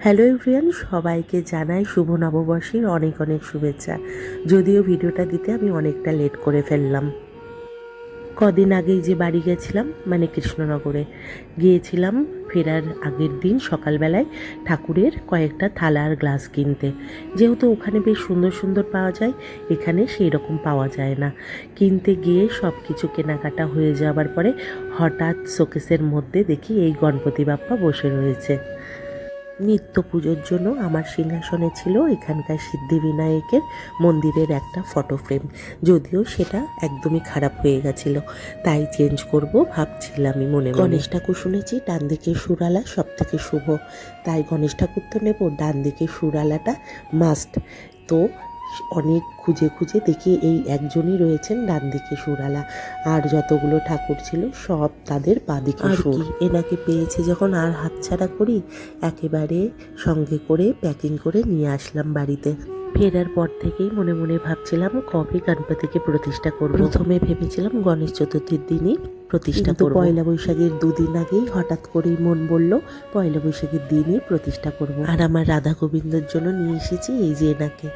Hello everyone সবাইকে জানাই শুভ নববর্ষের অনেক অনেক শুভেচ্ছা। যদিও ভিডিওটা দিতে আমি অনেকটা লেট করে ফেললাম। কদিন আগেই যে বাড়ি গেছিলাম মানে কৃষ্ণনগরে, গিয়েছিলাম ফেরার আগের দিন সকালবেলায় ঠাকুরের কয়েকটা থালা আর গ্লাস কিনতে। যেহেতু ওখানে বেশ সুন্দর সুন্দর পাওয়া যায়, এখানে সেই রকম পাওয়া যায় না। কিনতে গিয়ে সব কিছু কেনাকাটা হয়ে যাওয়ার পরে হঠাৎ শোকেসের মধ্যে দেখি এই গণপতি বাপ্পা বসে রয়েছে। নিত্য পুজোর জন্য আমার সিংহাসনে ছিল এখানকার সিদ্ধিবিনায়কের মন্দিরের একটা ফটো ফ্রেম যদিও সেটা একদমই খারাপ হয়ে গেছিল, তাই চেঞ্জ করব ভাবছিলামই মনে। গণেশ ঠাকুর শুনেছি, ডান দিকে সুরালা সব থেকে শুভ। তাই গণেশ ঠাকুর তো নেব, ডান দিকে সুরালাটা মাস্ট তো অনেক খুঁজে খুঁজে দেখি এই একজনই রয়েছেন ডান দিকে সুরালা। আর যতগুলো ঠাকুর ছিল সব তাদের বাদিকে সুর। এনাকে পেয়েছি যখন আর হাতছাড়া করি একেবারে সঙ্গে করে প্যাকিং করে নিয়ে আসলাম বাড়িতে। ফেরার পর থেকেই মনে মনে ভাবছিলাম কবে গণপতিকে প্রতিষ্ঠা করব? প্রথমে ভেবেছিলাম গণেশ চতুর্থীর দিনই প্রতিষ্ঠা করব। পয়লা বৈশাখের দুদিন আগেই হঠাৎ করেই মন বলল পয়লা বৈশাখের দিনই প্রতিষ্ঠা করব। আর আমার রাধা গোবিন্দর জন্য নিয়ে এসেছি এই যে এনাকে।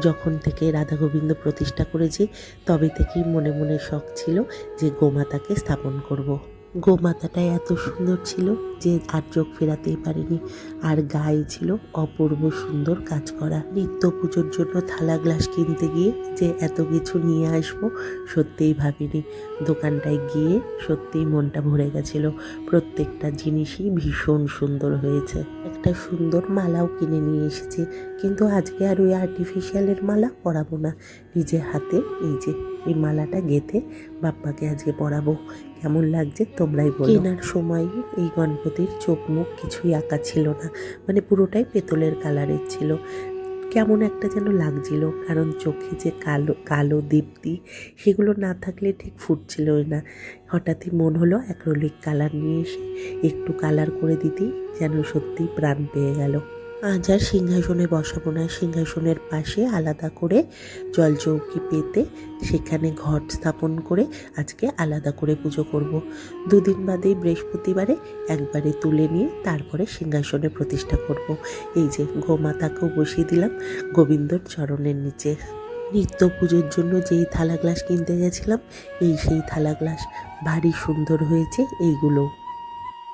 যখন থেকে রাধা গোবিন্দ প্রতিষ্ঠা করেছি, তবে থেকেই মনে মনে শখ ছিল যে গোমাতাকে স্থাপন করব। গোমাতাটা এত সুন্দর ছিল যে আর চোখ ফেরাতেই পারিনি। আর গায়ে ছিল অপূর্ব সুন্দর কাজ করা। নিত্য পুজোর জন্য থালা গ্লাস কিনতে গিয়ে যে এত কিছু নিয়ে আসব, সত্যিই ভাবিনি। দোকানটায় গিয়ে সত্যিই মনটা ভরে গেছিল। প্রত্যেকটা জিনিসই ভীষণ সুন্দর হয়েছে। একটা সুন্দর মালাও কিনে নিয়ে এসেছি। কিন্তু আজকে আর ওই আর্টিফিশিয়ালের মালা পরাবো না। নিজে হাতে এই যে, এই মালাটা গেঁথে বাপ্পাকে আজকে পরাবো। কেমন লাগছে তোমরাই বলো। কেনার সময় এই গণপতির চোখ মুখ কিছুই আঁকা ছিল না। মানে পুরোটাই পেতলের কালারের ছিল। কেমন একটা যেন লাগছিল, কারণ চোখে যে কালো কালো দীপ্তি সেগুলো না থাকলে ঠিক ফুটছিলই না। হঠাৎই মন হলো অ্যাক্রোলিক কালার নিয়ে এসে, একটু কালার করে দিতেই যেন সত্যি প্রাণ পেয়ে গেল। আজ আর সিংহাসনে বসাবো না সিংহাসনের পাশে আলাদা করে জলচৌকি পেতে সেখানে ঘট স্থাপন করে আজকে আলাদা করে পুজো করব। দুদিন বাদেই বৃহস্পতিবারে একবারে তুলে নিয়ে তারপরে সিংহাসনে প্রতিষ্ঠা করব। এই যে গোমাতাকেও বসিয়ে দিলাম গোবিন্দর চরণের নিচে নিত্য পুজোর জন্য যেই থালা গ্লাস কিনতে গেছিলাম, এই সেই থালা গ্লাস ভারী সুন্দর হয়েছে, এইগুলো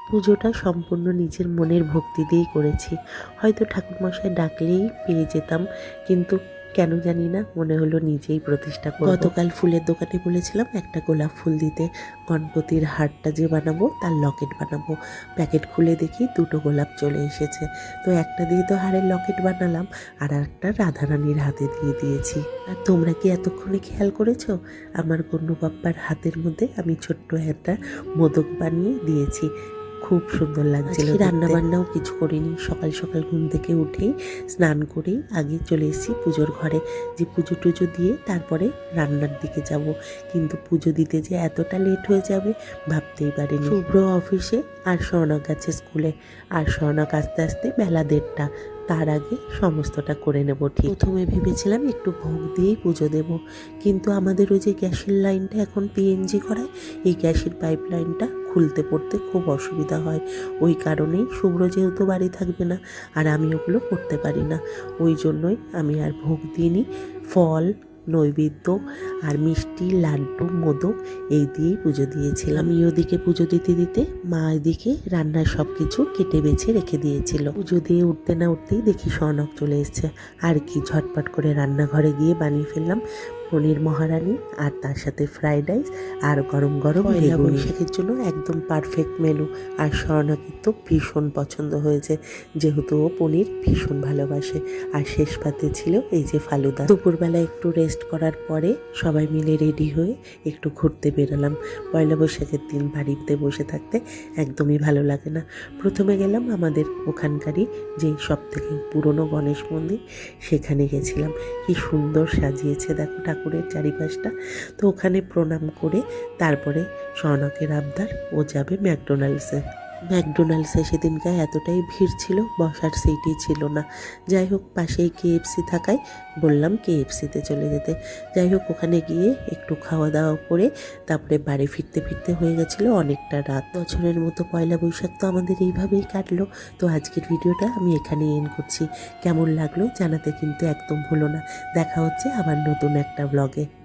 পুজোটা সম্পূর্ণ নিজের মনের ভক্তি দিয়েই করেছি। হয়তো ঠাকুরমশাই ডাকলেই পেয়ে যেতাম, কিন্তু কেন জানি না, মনে হলো নিজেই প্রতিষ্ঠা করব। গতকাল ফুলের দোকানে বলেছিলাম, একটা গোলাপ ফুল দিতে গণপতির হারটা যে বানাবো, তার লকেট বানাবো। প্যাকেট খুলে দেখি দুটো গোলাপ চলে এসেছে। তো একটা দিয়ে তো হারের লকেট বানালাম, আর একটা রাধারানীর হাতে দিয়ে দিয়েছি। আর তোমরা কি এতক্ষণে খেয়াল করেছ? আমার গণ্য বাপ্পার হাতের মধ্যে আমি ছোট্ট একটা মোদক বানিয়ে দিয়েছি। খুব সুন্দর লাগছিল রান্না বান্নাও কিছু করিনি। সকাল সকাল ঘুম থেকে উঠেই স্নান করে আগে চলে এসেছি পুজোর ঘরে। যে পুজো টুজো দিয়ে তারপরে রান্নার দিকে যাব। কিন্তু পুজো দিতে যে এতটা লেট হয়ে যাবে ভাবতেই পারিনি। শুভ্র অফিসে আর স্বর্ণক আছে স্কুলে আর স্বর্ণক আস্তে আস্তে বেলা দেড়টা। তার আগে সমস্তটা করে নেব, ঠিক। প্রথমে ভেবেছিলাম একটু ভোগ দিয়েই পুজো দেব, কিন্তু আমাদের ওই যে গ্যাসের লাইনটা এখন পিএনজি করায়, এই গ্যাসের পাইপ লাইনটা খুলতে পড়তে খুব অসুবিধা হয়। ওই কারণেই শুভ্র যেহেতু বাড়ি থাকবে না, আর আমি ওগুলো করতে পারি না। ওই জন্যই আমি আর ভোগ দিইনি। ফল নৈবেদ্য আর মিষ্টি, লাড্ডু, মোদক এই দিয়েই পুজো দিয়েছিলাম। আমি ওদিকে পুজো দিতে দিতে মা এদিকে রান্নার সব কিছু কেটে বেছে রেখে দিয়েছিল। পুজো দিয়ে উঠতে না উঠতেই দেখি সনক চলে এসছে। আর কি ঝটপট করে রান্নাঘরে গিয়ে বানিয়ে ফেললাম। পনির মহারানি আর তার সাথে ফ্রাইড রাইস আর গরম গরম পয়লা বৈশাখের জন্য একদম পারফেক্ট মেনু আর স্বর্ণাকে তো ভীষণ পছন্দ হয়েছে। যেহেতু ও পনির ভীষণ ভালোবাসে। আর শেষ পাতে ছিল এই যে ফালুদা। দুপুরবেলা একটু রেস্ট করার পরে সবাই মিলে রেডি হয়ে একটু ঘুরতে বেরোলাম। পয়লা বৈশাখের দিন বাড়িতে বসে থাকতে একদমই ভালো লাগে না। প্রথমে গেলাম আমাদের ওখানকারই যে সব থেকে পুরনো গণেশ মন্দির সেখানে গেছিলাম। কি সুন্দর সাজিয়েছে দেখো ঠাকুরের চারিপাশটা। তো ওখানে প্রণাম করে তারপরে সনকের আবদার ও যাবে ম্যাকডোনাল্ডসে। ম্যাকডোনাল্ডসে সেদিনকার এতটাই ভিড় ছিল, বসার সিটই ছিল না। যাই হোক, পাশেই কেএফসি থাকায় বললাম কেএফসিতে চলে যেতে। যাই হোক, ওখানে গিয়ে একটু খাওয়া দাওয়া করে তারপরে বাড়ি ফিরতে ফিরতে হয়ে গেছিল অনেকটা রাত। বছরের মতো পয়লা বৈশাখ তো আমাদের এইভাবেই কাটলো। তো আজকের ভিডিওটা আমি এখানে এন করছি। কেমন লাগল জানাতে কিন্তু একদম ভুলো না। দেখা হচ্ছে আবার নতুন একটা ব্লগে